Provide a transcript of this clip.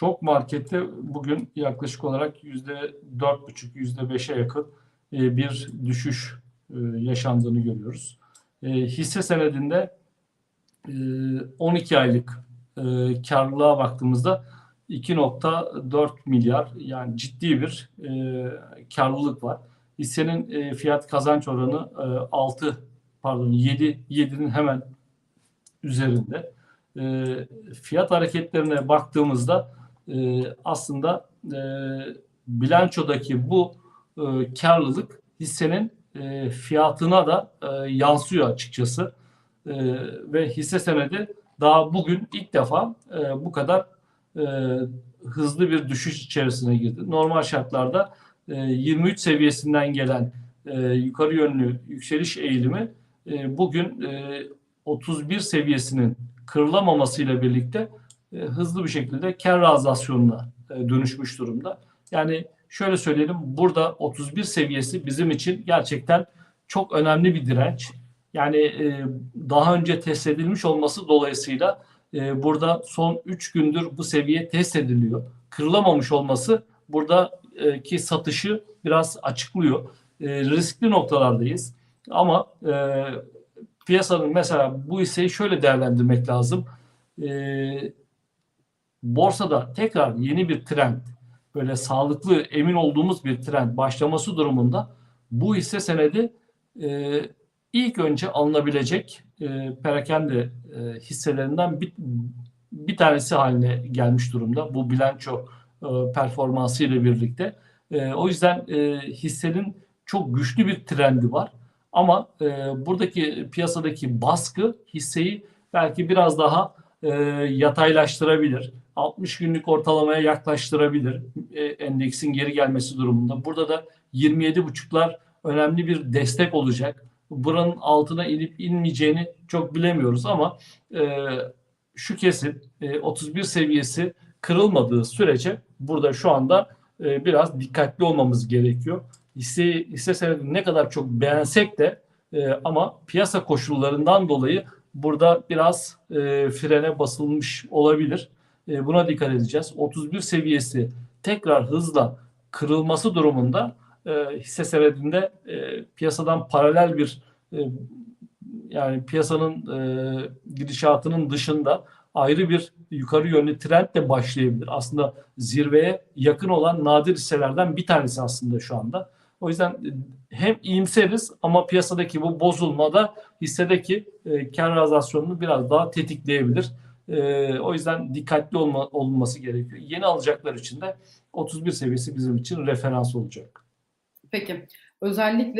Şok markette bugün yaklaşık olarak yüzde dört buçuk, yüzde beşe yakın e, bir düşüş e, yaşandığını görüyoruz. E, hisse senedinde e, 12 aylık karlılığa baktığımızda 2.4 milyar yani ciddi bir karlılık var. Hissenin fiyat kazanç oranı e, 6 pardon 7 7'nin hemen üzerinde. Fiyat hareketlerine baktığımızda e, aslında e, bilançodaki bu e, karlılık hissenin e, fiyatına da e, yansıyor açıkçası. E, ve hisse senedi daha bugün ilk defa e, bu kadar e, hızlı bir düşüş içerisine girdi. Normal şartlarda e, 23 seviyesinden gelen e, yukarı yönlü yükseliş eğilimi e, bugün e, 31 seviyesinin kırılamamasıyla birlikte e, hızlı bir şekilde kar realizasyonuna e, dönüşmüş durumda. Yani şöyle söyleyelim burada 31 seviyesi bizim için gerçekten çok önemli bir direnç. Yani e, daha önce test edilmiş olması dolayısıyla burada son 3 gündür bu seviye test ediliyor. Kırılamamış olması buradaki satışı biraz açıklıyor. Riskli noktalardayız. Ama e, piyasanın mesela bu hisseyi şöyle değerlendirmek lazım. E, borsada tekrar yeni bir trend, böyle sağlıklı, emin olduğumuz bir trend başlaması durumunda bu hisse senedi e, ilk önce alınabilecek e, perakende e, hisselerinden bir, bir tanesi haline gelmiş durumda. Bu bilanço e, performansı ile birlikte. E, o yüzden e, hissenin çok güçlü bir trendi var. Ama e, buradaki piyasadaki baskı hisseyi belki biraz daha e, yataylaştırabilir. 60 günlük ortalamaya yaklaştırabilir e, endeksin geri gelmesi durumunda. Burada da 27.5'lar önemli bir destek olacak. Buranın altına inip inmeyeceğini çok bilemiyoruz ama e, şu kesin e, 31 seviyesi kırılmadığı sürece burada şu anda e, biraz dikkatli olmamız gerekiyor. Hisse, hisse senedini ne kadar çok beğensek de e, ama piyasa koşullarından dolayı burada biraz e, frene basılmış olabilir. E, buna dikkat edeceğiz. 31 seviyesi tekrar hızla kırılması durumunda e, hisse senedinde e, piyasadan paralel bir e, yani piyasanın e, gidişatının dışında ayrı bir yukarı yönlü trend de başlayabilir. Aslında zirveye yakın olan nadir hisselerden bir tanesi aslında şu anda. O yüzden e, hem iyimseriz ama piyasadaki bu bozulma da hissedeki e, kar realizasyonunu biraz daha tetikleyebilir. E, o yüzden dikkatli olma, olunması gerekiyor. Yeni alacaklar için de 31 seviyesi bizim için referans olacak. Peki. Özellikle